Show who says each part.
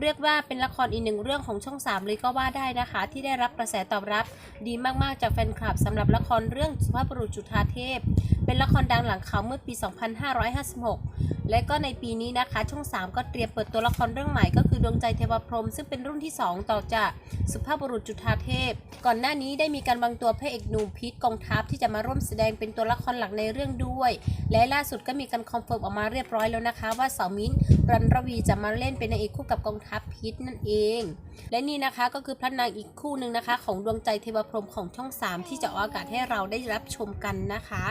Speaker 1: เรียกว่าเป็นละครอีกหนึ่งเรื่องของช่อง 3 เลยก็ว่าได้นะคะ ที่ได้รับกระแสตอบรับดีมากๆจากแฟนคลับสำหรับละครเรื่องสุภาพบุรุษจุฑาเทพเป็นละครดังหลังเขาเมื่อปี 2556 และก็ในปีนี้นะคะ ช่อง 3 ก็เตรียมเปิดตัวละครเรื่องใหม่ก็คือดวงใจเทวพรหมซึ่งเป็นรุ่นที่ 2 ต่อจากสุภาพบุรุษจุฑาเทพ ก่อนหน้านี้ได้มีการวางตัวพระเอกหนุ่มพีทกองทัพที่จะมาร่วมแสดงเป็นตัวละครหลักในเรื่องด้วย และล่าสุดก็มีการคอนเฟิร์มออกมาเรียบร้อยแล้วนะคะ ว่าสาวมิ้นรันรวีจะมาเล่นเป็นนางเอกคู่กับกองทัพพีทนั่นเอง และนี่นะคะก็คือพระนางอีกคู่หนึ่งนะคะ ของดวงใจเทวพรหมของช่อง 3 ที่จะออกอากาศให้เราได้รับชมกันนะคะ